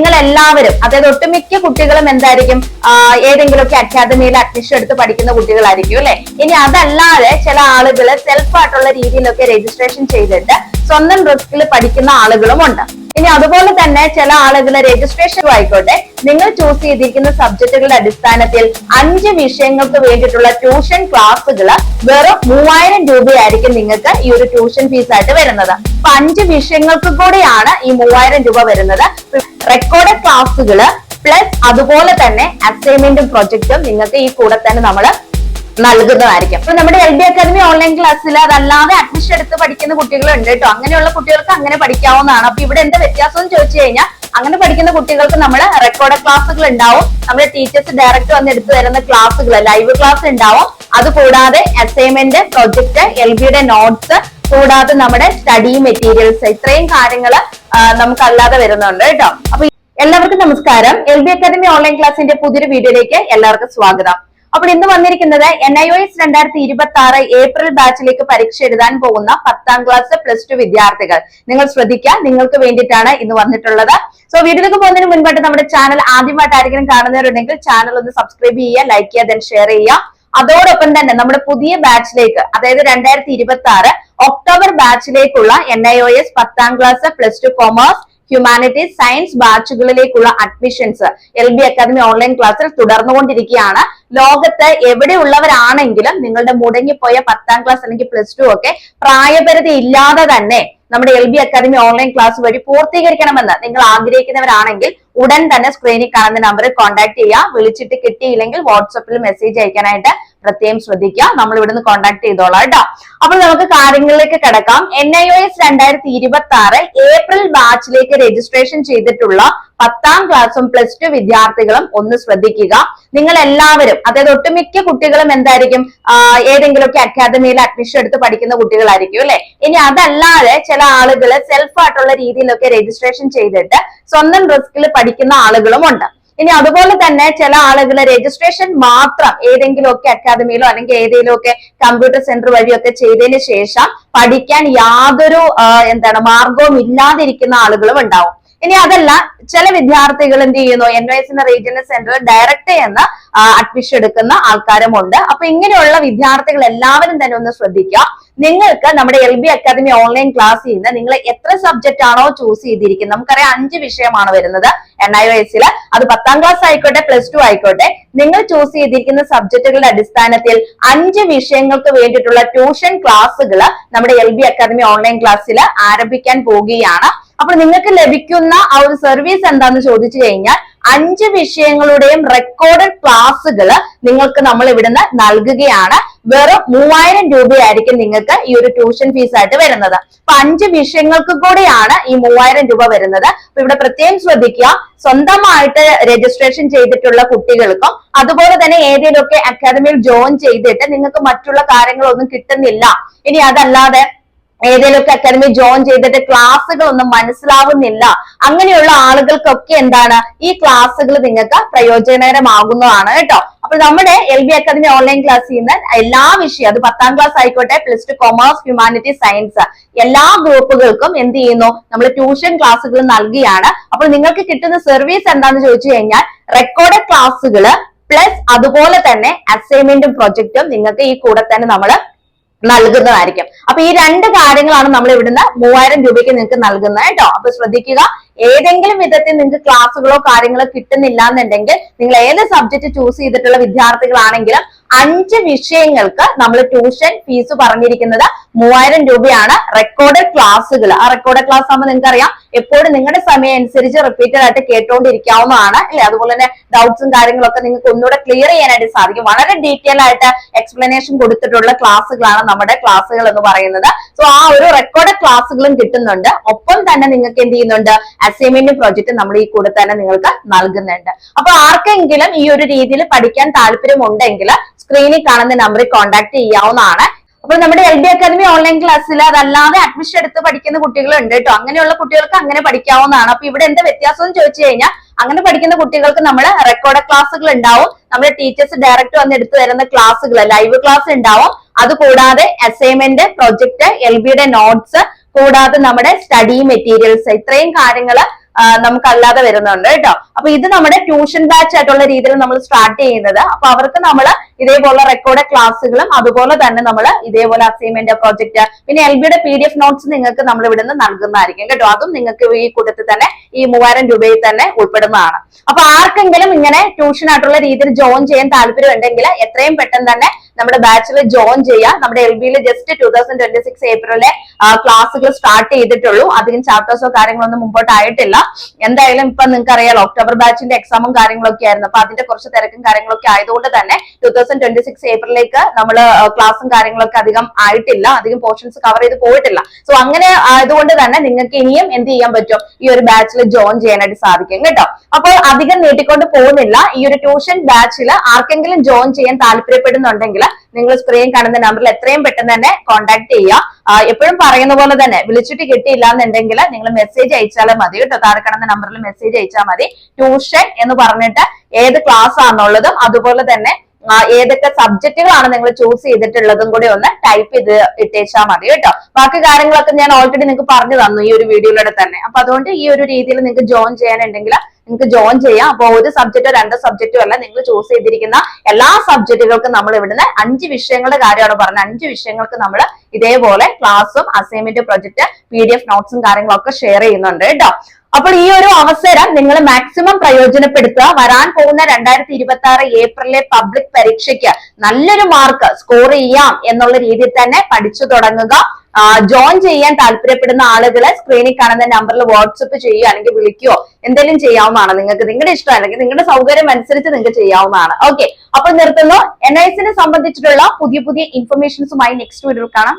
നിങ്ങൾ എല്ലാവരും അതായത് ഒട്ടുമിക്ക കുട്ടികളും എന്തായിരിക്കും ഏതെങ്കിലുമൊക്കെ അക്കാദമിയിൽ അഡ്മിഷൻ എടുത്ത് പഠിക്കുന്ന കുട്ടികളായിരിക്കും അല്ലെ? ഇനി അതല്ലാതെ ചില ആളുകൾ സെൽഫ് ആയിട്ടുള്ള രീതിയിലൊക്കെ രജിസ്ട്രേഷൻ ചെയ്തിട്ട് സ്വന്തം റിസ്കിൽ പഠിക്കുന്ന ആളുകളും ഉണ്ട്. ഇനി അതുപോലെ തന്നെ ചില ആളുകൾ രജിസ്ട്രേഷൻ ആയിക്കോട്ടെ നിങ്ങൾ ചൂസ് ചെയ്തിരിക്കുന്ന സബ്ജക്റ്റുകളുടെ അടിസ്ഥാനത്തിൽ അഞ്ച് വിഷയങ്ങൾക്ക് വേണ്ടിയിട്ടുള്ള ട്യൂഷൻ ക്ലാസ്സുകൾ വെറും മൂവായിരം രൂപയായിരിക്കും നിങ്ങൾക്ക് ഈ ഒരു ട്യൂഷൻ ഫീസ് ആയിട്ട് വരുന്നത്. അപ്പൊ അഞ്ച് വിഷയങ്ങൾക്ക് കൂടിയാണ് ഈ മൂവായിരം രൂപ വരുന്നത്. റെക്കോർഡ് ക്ലാസ്സുകൾ പ്ലസ് അതുപോലെ തന്നെ അസൈൻമെന്റും പ്രൊജക്റ്റും നിങ്ങൾക്ക് ഈ കൂടെ തന്നെ നമ്മൾ നൽകുന്നതായിരിക്കും. അപ്പൊ നമ്മുടെ എൽ ഡി അക്കാദമി ഓൺലൈൻ ക്ലാസ്സിൽ അതല്ലാതെ അഡ്മിഷൻ എടുത്ത് പഠിക്കുന്ന കുട്ടികളുണ്ട് കേട്ടോ അങ്ങനെയുള്ള കുട്ടികൾക്ക് അങ്ങനെ പഠിക്കാവുന്നതാണ്. അപ്പൊ ഇവിടെ എന്താ വ്യത്യാസം ചോദിച്ചു കഴിഞ്ഞാൽ അങ്ങനെ പഠിക്കുന്ന കുട്ടികൾക്ക് നമ്മൾ റെക്കോർഡ് ക്ലാസ്സുകൾ ഉണ്ടാവും. നമ്മുടെ ടീച്ചേഴ്സ് ഡയറക്റ്റ് വന്ന് എടുത്തു തരുന്ന ക്ലാസ്സുകൾ ലൈവ് ക്ലാസ് ഉണ്ടാവും. അത് കൂടാതെ അസൈൻമെന്റ് പ്രൊജക്ട് എൽ ബിയുടെ നോട്ട്സ് കൂടാതെ നമ്മുടെ സ്റ്റഡി മെറ്റീരിയൽസ് ഇത്രയും കാര്യങ്ങൾ നമുക്ക് അല്ലാതെ വരുന്നുണ്ട് കേട്ടോ. അപ്പൊ എല്ലാവർക്കും നമസ്കാരം. എൽ ബി അക്കാദമി ഓൺലൈൻ ക്ലാസിന്റെ പുതിയൊരു വീഡിയോയിലേക്ക് എല്ലാവർക്കും സ്വാഗതം. അപ്പോൾ ഇന്ന് വന്നിരിക്കുന്നത് എൻ ഐ ഒ എസ് രണ്ടായിരത്തി ഇരുപത്തി ആറ് ഏപ്രിൽ ബാച്ചിലേക്ക് പരീക്ഷ എഴുതാൻ പോകുന്ന പത്താം ക്ലാസ് പ്ലസ് ടു വിദ്യാർത്ഥികൾ. നിങ്ങൾ ശ്രദ്ധിക്കുക നിങ്ങൾക്ക് വേണ്ടിയിട്ടാണ് ഇന്ന് വന്നിട്ടുള്ളത്. സോ വീഡിയോ പോകുന്നതിന് മുൻപായിട്ട് നമ്മുടെ ചാനൽ ആദ്യമായിട്ട് ആരെങ്കിലും കാണുന്നവരുണ്ടെങ്കിൽ ചാനൽ ഒന്ന് സബ്സ്ക്രൈബ് ചെയ്യുക ലൈക്ക് ചെയ്യുക ദെൻ ഷെയർ ചെയ്യുക. അതോടൊപ്പം തന്നെ നമ്മുടെ പുതിയ ബാച്ചിലേക്ക് അതായത് രണ്ടായിരത്തി ഇരുപത്തി ആറ് ഒക്ടോബർ ബാച്ചിലേക്കുള്ള എൻ ഐ ഒ എസ് പത്താം class plus two commerce humanities science ബാച്ചുകളിലേക്കുള്ള admissions L B academy online ക്ലാസ്സിൽ തുടർന്നുകൊണ്ടിരിക്കുകയാണ്. ലോകത്ത് എവിടെയുള്ളവരാണെങ്കിലും നിങ്ങളുടെ മുടങ്ങിപ്പോയ പത്താം ക്ലാസ് അല്ലെങ്കിൽ പ്ലസ് ടു ഒക്കെ പ്രായപരിധി ഇല്ലാതെ തന്നെ നമ്മുടെ L B academy online class വഴി പൂർത്തീകരിക്കണമെന്ന് നിങ്ങൾ ആഗ്രഹിക്കുന്നവരാണെങ്കിൽ ഉടൻ തന്നെ സ്ക്രീനിൽ കാണുന്ന നമ്പറിൽ കോൺടാക്ട് ചെയ്യുക. വിളിച്ചിട്ട് കിട്ടിയില്ലെങ്കിൽ വാട്സപ്പിൽ മെസ്സേജ് അയക്കാനായിട്ട് പ്രത്യേകം ശ്രദ്ധിക്കുക. നമ്മൾ ഇവിടുന്ന് കോൺടാക്ട് ചെയ്തോളാം കേട്ടോ. അപ്പോൾ നമുക്ക് കാര്യങ്ങളിലേക്ക് കിടക്കാം. എൻ ഐ ഒ എസ് രണ്ടായിരത്തി ഇരുപത്തി ആറ് ഏപ്രിൽ ബാച്ചിലേക്ക് രജിസ്ട്രേഷൻ ചെയ്തിട്ടുള്ള പത്താം ക്ലാസ്സും പ്ലസ് ടു വിദ്യാർത്ഥികളും ഒന്ന് ശ്രദ്ധിക്കുക. നിങ്ങൾ എല്ലാവരും അതായത് ഒട്ടുമിക്ക കുട്ടികളും എന്തായിരിക്കും? ഏതെങ്കിലുമൊക്കെ അക്കാദമിയിൽ അഡ്മിഷൻ എടുത്ത് പഠിക്കുന്ന കുട്ടികളായിരിക്കും അല്ലെ? ഇനി അതല്ലാതെ ചില ആളുകൾ സെൽഫ് ആയിട്ടുള്ള രീതിയിലൊക്കെ രജിസ്ട്രേഷൻ ചെയ്തിട്ട് സ്വന്തം റിസ്കിൽ പഠിക്കുന്ന ആളുകളും ഉണ്ട്. ഇനി അതുപോലെ തന്നെ ചില ആളുകൾ രജിസ്ട്രേഷൻ മാത്രം ഏതെങ്കിലും ഒക്കെ അക്കാദമിയിലോ അല്ലെങ്കിൽ ഏതെങ്കിലും ഒക്കെ കമ്പ്യൂട്ടർ സെന്റർ വഴിയൊക്കെ ചെയ്തതിന് ശേഷം പഠിക്കാൻ യാതൊരു എന്താണ് മാർഗവും ഇല്ലാതിരിക്കുന്ന ആളുകളും ഉണ്ടാവും. ഇനി അതല്ല ചില വിദ്യാർത്ഥികൾ എന്ത് ചെയ്യുന്നു? എൻ വൈ എസിന്റെ റീജിയണൽ സെന്ററിൽ ഡയറക്റ്റ് എന്ന് അഡ്മിഷൻ എടുക്കുന്ന ആൾക്കാരുമുണ്ട്. അപ്പൊ ഇങ്ങനെയുള്ള വിദ്യാർത്ഥികൾ എല്ലാവരും തന്നെ ഒന്ന് ശ്രദ്ധിക്കുക. നിങ്ങൾക്ക് നമ്മുടെ L B academy online class ചെയ്യുന്ന നിങ്ങൾ എത്ര സബ്ജക്റ്റ് ആണോ ചൂസ് ചെയ്തിരിക്കുന്നത്? നമുക്കറിയാം അഞ്ച് വിഷയമാണ് വരുന്നത് എൻ ഐ എസിൽ അത് പത്താം ക്ലാസ് ആയിക്കോട്ടെ പ്ലസ് ടു ആയിക്കോട്ടെ. നിങ്ങൾ ചൂസ് ചെയ്തിരിക്കുന്ന സബ്ജക്റ്റുകളുടെ അടിസ്ഥാനത്തിൽ അഞ്ച് വിഷയങ്ങൾക്ക് വേണ്ടിയിട്ടുള്ള ട്യൂഷൻ ക്ലാസ്സുകൾ നമ്മുടെ എൽ ബി അക്കാദമി ഓൺലൈൻ ക്ലാസ്സിൽ ആരംഭിക്കാൻ പോവുകയാണ്. അപ്പോൾ നിങ്ങൾക്ക് ലഭിക്കുന്ന ആ ഒരു സർവീസ് എന്താന്ന് ചോദിച്ചു കഴിഞ്ഞാൽ അഞ്ച് വിഷയങ്ങളുടെയും റെക്കോർഡഡ് ക്ലാസ്സുകൾ നിങ്ങൾക്ക് നമ്മൾ ഇവിടുന്ന് നൽകുകയാണ്. വെറും മൂവായിരം രൂപയായിരിക്കും നിങ്ങൾക്ക് ഈ ഒരു ട്യൂഷൻ ഫീസ് ആയിട്ട് വരുന്നത്. അപ്പൊ അഞ്ച് വിഷയങ്ങൾക്ക് കൂടിയാണ് ഈ മൂവായിരം രൂപ വരുന്നത്. അപ്പൊ ഇവിടെ പ്രത്യേകം ശ്രദ്ധിക്കുക. സ്വന്തമായിട്ട് രജിസ്ട്രേഷൻ ചെയ്തിട്ടുള്ള കുട്ടികൾക്കും അതുപോലെ തന്നെ ഏതെങ്കിലുമൊക്കെ അക്കാദമിയിൽ ജോയിൻ ചെയ്തിട്ട് നിങ്ങൾക്ക് മറ്റുള്ള കാര്യങ്ങളൊന്നും കിട്ടുന്നില്ല. ഇനി അതല്ലാതെ ഏതെങ്കിലുമൊക്കെ അക്കാദമി ജോയിൻ ചെയ്തിട്ട് ക്ലാസ്സുകൾ ഒന്നും മനസ്സിലാവുന്നില്ല. അങ്ങനെയുള്ള ആളുകൾക്കൊക്കെ എന്താണ്? ഈ ക്ലാസ്സുകൾ നിങ്ങൾക്ക് പ്രയോജനകരമാകുന്നതാണ് കേട്ടോ. അപ്പൊ നമ്മുടെ എൽ ബി അക്കാദമി ഓൺലൈൻ ക്ലാസ്സിൽ നിന്ന് എല്ലാ വിഷയം അത് പത്താം ക്ലാസ് ആയിക്കോട്ടെ plus two commerce humanity science എല്ലാ ഗ്രൂപ്പുകൾക്കും എന്ത് ചെയ്യുന്നു? നമ്മൾ ട്യൂഷൻ ക്ലാസ്സുകൾ നൽകിയാണ്. അപ്പോൾ നിങ്ങൾക്ക് കിട്ടുന്ന സർവീസ് എന്താണെന്ന് ചോദിച്ചു കഴിഞ്ഞാൽ റെക്കോർഡ് ക്ലാസ്സുകൾ പ്ലസ് അതുപോലെ തന്നെ അസൈൻമെന്റും പ്രൊജക്റ്റും നിങ്ങൾക്ക് ഈ കൂടെ തന്നെ നമ്മൾ നൽകുന്നതായിരിക്കും. അപ്പൊ ഈ രണ്ട് കാര്യങ്ങളാണ് നമ്മൾ ഇവിടുന്ന് മൂവായിരം രൂപയ്ക്ക് നിങ്ങൾക്ക് നൽകുന്നത് കേട്ടോ. അപ്പൊ ശ്രദ്ധിക്കുക ഏതെങ്കിലും വിധത്തിൽ നിങ്ങൾക്ക് ക്ലാസ്സുകളോ കാര്യങ്ങളോ കിട്ടുന്നില്ല എന്നുണ്ടെങ്കിൽ നിങ്ങൾ ഏത് സബ്ജക്ട് ചൂസ് ചെയ്തിട്ടുള്ള വിദ്യാർത്ഥികളാണെങ്കിലും അഞ്ച് വിഷയങ്ങൾക്ക് നമ്മൾ ട്യൂഷൻ ഫീസ് പറഞ്ഞിരിക്കുന്നത് മൂവായിരം രൂപയാണ് റെക്കോർഡ് ക്ലാസ്സുകൾ ആ റെക്കോർഡ് ക്ലാസ് ആകുമ്പോൾ നിങ്ങൾക്ക് അറിയാം എപ്പോഴും നിങ്ങളുടെ സമയം അനുസരിച്ച് റിപ്പീറ്റഡ് ആയിട്ട് കേട്ടുകൊണ്ടിരിക്കാവുന്നതാണ് അല്ലെ? അതുപോലെ തന്നെ ഡൗട്ട്സും കാര്യങ്ങളൊക്കെ നിങ്ങൾക്ക് ഒന്നുകൂടെ ക്ലിയർ ചെയ്യാനായിട്ട് സാധിക്കും. വളരെ ഡീറ്റെയിൽ ആയിട്ട് എക്സ്പ്ലനേഷൻ കൊടുത്തിട്ടുള്ള ക്ലാസ്സുകളാണ് നമ്മുടെ ക്ലാസ്സുകൾ എന്ന് പറയുന്നത്. സോ ആ ഒരു റെക്കോർഡ് ക്ലാസ്സുകളും കിട്ടുന്നുണ്ട്. ഒപ്പം തന്നെ നിങ്ങൾക്ക് എന്ത് ചെയ്യുന്നുണ്ട്? അസൈൻമെന്റ് പ്രോജക്റ്റ് നമ്മൾ ഈ കൂടെ തന്നെ നിങ്ങൾക്ക് നൽകുന്നുണ്ട്. അപ്പൊ ആർക്കെങ്കിലും ഈ ഒരു രീതിയിൽ പഠിക്കാൻ താല്പര്യമുണ്ടെങ്കിൽ സ്ക്രീനിൽ കാണുന്ന നമ്പറിൽ കോൺടാക്ട് ചെയ്യാവുന്നതാണ്. അപ്പോൾ നമ്മുടെ എൽ ഡി അക്കാദമി ഓൺലൈൻ ക്ലാസ്സിൽ അതല്ലാതെ അഡ്മിഷൻ എടുത്ത് പഠിക്കുന്ന കുട്ടികളുണ്ട് കേട്ടോ. അങ്ങനെയുള്ള കുട്ടികൾക്ക് അങ്ങനെ പഠിക്കാവുന്നതാണ്. അപ്പൊ ഇവിടെ എന്താ വ്യത്യാസം എന്ന് ചോദിച്ചു കഴിഞ്ഞാൽ അങ്ങനെ പഠിക്കുന്ന കുട്ടികൾക്ക് നമ്മൾ റെക്കോർഡ് ക്ലാസ്സുകൾ ഉണ്ടാവും. നമ്മുടെ ടീച്ചേഴ്സ് ഡയറക്റ്റ് വന്ന് എടുത്തു തരുന്ന ക്ലാസ്സുകൾ ലൈവ് ക്ലാസ് ഉണ്ടാവും. അതുകൂടാതെ അസൈൻമെന്റ് പ്രൊജക്ട് എൽ ബിയുടെ നോട്ട്സ് കൂടാതെ നമ്മുടെ സ്റ്റഡി മെറ്റീരിയൽസ് ഇത്രയും കാര്യങ്ങൾ നമുക്ക് അല്ലാതെ വരുന്നുണ്ട് കേട്ടോ. അപ്പൊ ഇത് നമ്മുടെ ട്യൂഷൻ ബാച്ച് ആയിട്ടുള്ള രീതിയിൽ നമ്മൾ സ്റ്റാർട്ട് ചെയ്യുന്നത്. അപ്പൊ അവർക്ക് നമ്മൾ ഇതേപോലെ റെക്കോർഡ് ക്ലാസ്സുകളും അതുപോലെ തന്നെ നമ്മൾ ഇതേപോലെ അസൈൻമെന്റ് പ്രോജക്റ്റ് പിന്നെ എൽ ബിയുടെ പി ഡി എഫ് നോട്ട്സ് നിങ്ങൾക്ക് നമ്മൾ ഇവിടെ നിന്ന് നൽകുന്നതായിരിക്കും കേട്ടോ. അതും നിങ്ങൾക്ക് ഈ കൂട്ടത്തിൽ തന്നെ ഈ മൂവായിരം രൂപയിൽ തന്നെ ഉൾപ്പെടുന്നതാണ്. അപ്പൊ ആർക്കെങ്കിലും ഇങ്ങനെ ട്യൂഷൻ ആയിട്ടുള്ള രീതിയിൽ ജോയിൻ ചെയ്യാൻ താല്പര്യം ഉണ്ടെങ്കിൽ എത്രയും പെട്ടെന്ന് തന്നെ നമ്മുടെ ബാച്ചിൽ ജോയിൻ ചെയ്യുക നമ്മുടെ എൽ ബിയിൽ just two thousand twenty six ഏപ്രിലെ ക്ലാസ്സുകൾ സ്റ്റാർട്ട് ചെയ്തിട്ടുള്ളൂ അധികം ചാപ്റ്റേഴ്സോ കാര്യങ്ങളൊന്നും മുമ്പോട്ടായിട്ടില്ല എന്തായാലും ഇപ്പൊ നിങ്ങൾക്ക് അറിയാലോ ഒക്ടോബർ ബാച്ചിന്റെ എക്സാമും കാര്യങ്ങളൊക്കെ ആയിരുന്നു. അപ്പൊ അതിന്റെ കുറച്ച് തിരക്കും കാര്യങ്ങളൊക്കെ ആയതുകൊണ്ട് തന്നെ ടൂ തൗസൻഡ് ട്വന്റി സിക്സ് ഏപ്രിലേക്ക് നമ്മൾ ക്ലാസ്സും കാര്യങ്ങളൊക്കെ അധികം ആയിട്ടില്ല. അധികം പോർഷൻസ് കവർ ചെയ്ത് പോയിട്ടില്ല. സോ അങ്ങനെ ആയതുകൊണ്ട് തന്നെ നിങ്ങൾക്ക് ഇനിയും എന്ത് ചെയ്യാൻ പറ്റും? ഈ ഒരു ബാച്ചിൽ ജോയിൻ ചെയ്യാനായിട്ട് സാധിക്കും കേട്ടോ. അപ്പോൾ അധികം നീട്ടിക്കൊണ്ട് പോകുന്നില്ല. ഈ ഒരു ട്യൂഷൻ ബാച്ചിൽ ആർക്കെങ്കിലും ജോയിൻ ചെയ്യാൻ താല്പര്യപ്പെടുന്നുണ്ടെങ്കിൽ നിങ്ങൾ സ്ക്രീൻ കാണുന്ന നമ്പറിൽ എത്രയും പെട്ടെന്ന് തന്നെ കോൺടാക്ട് ചെയ്യുക. എപ്പോഴും പറയുന്ന പോലെ തന്നെ വിളിച്ചിട്ട് കിട്ടിയില്ല എന്നുണ്ടെങ്കിൽ നിങ്ങൾ മെസ്സേജ് അയച്ചാലും മതി കേട്ടോ. താഴെ കാണുന്ന നമ്പറിൽ മെസ്സേജ് അയച്ചാൽ മതി. ട്യൂഷൻ എന്ന് പറഞ്ഞിട്ട് ഏത് ക്ലാസ് ആണെന്നുള്ളതും അതുപോലെ തന്നെ ഏതൊക്കെ സബ്ജക്റ്റുകളാണ് നിങ്ങൾ ചൂസ് ചെയ്തിട്ടുള്ളതും കൂടി ഒന്ന് ടൈപ്പ് ചെയ്ത് ഇട്ടേച്ചാൽ മതി കേട്ടോ. ബാക്കി കാര്യങ്ങളൊക്കെ ഞാൻ ഓൾറെഡി നിങ്ങൾക്ക് പറഞ്ഞു തന്നു ഈ ഒരു വീഡിയോയിലൂടെ തന്നെ. അപ്പൊ അതുകൊണ്ട് ഈ ഒരു രീതിയിൽ നിങ്ങൾക്ക് ജോയിൻ ചെയ്യാനുണ്ടെങ്കിൽ നിങ്ങൾക്ക് ജോയിൻ ചെയ്യാം. അപ്പൊ ഒരു സബ്ജക്റ്റോ രണ്ട് സബ്ജക്റ്റോ അല്ല നിങ്ങൾ ചൂസ് ചെയ്തിരിക്കുന്ന എല്ലാ സബ്ജക്റ്റുകൾക്കും നമ്മൾ ഇവിടുന്ന് അഞ്ച് വിഷയങ്ങളുടെ കാര്യമാണ് പറഞ്ഞത്. അഞ്ച് വിഷയങ്ങൾക്ക് നമ്മൾ ഇതേപോലെ ക്ലാസ്സും assignment project P D F നോട്ട്സും കാര്യങ്ങളൊക്കെ ഷെയർ ചെയ്യുന്നുണ്ട് കേട്ടോ. അപ്പോൾ ഈ ഒരു അവസരം നിങ്ങൾ മാക്സിമം പ്രയോജനപ്പെടുത്തുക. വരാൻ പോകുന്ന രണ്ടായിരത്തി ഇരുപത്തി ആറ് ഏപ്രിലെ പബ്ലിക് പരീക്ഷയ്ക്ക് നല്ലൊരു മാർക്ക് സ്കോർ ചെയ്യാം എന്നുള്ള രീതിയിൽ തന്നെ പഠിച്ചു തുടങ്ങുക. ജോയിൻ ചെയ്യാൻ താല്പര്യപ്പെടുന്ന ആളുകളെ സ്ക്രീനിൽ കാണുന്ന നമ്പറിൽ വാട്സപ്പ് ചെയ്യുക അല്ലെങ്കിൽ വിളിക്കുകയോ എന്തെങ്കിലും ചെയ്യാവുന്നതാണ് നിങ്ങൾക്ക്. നിങ്ങളുടെ ഇഷ്ടം അല്ലെങ്കിൽ നിങ്ങളുടെ സൗകര്യം അനുസരിച്ച് നിങ്ങൾക്ക് ചെയ്യാവുന്നതാണ്. ഓക്കെ അപ്പൊ നിർത്തുന്നു. എൻ ഐ എസിനെ സംബന്ധിച്ചിട്ടുള്ള പുതിയ പുതിയ ഇൻഫർമേഷൻസുമായി നെക്സ്റ്റ് വീഡിയോ കാണാം.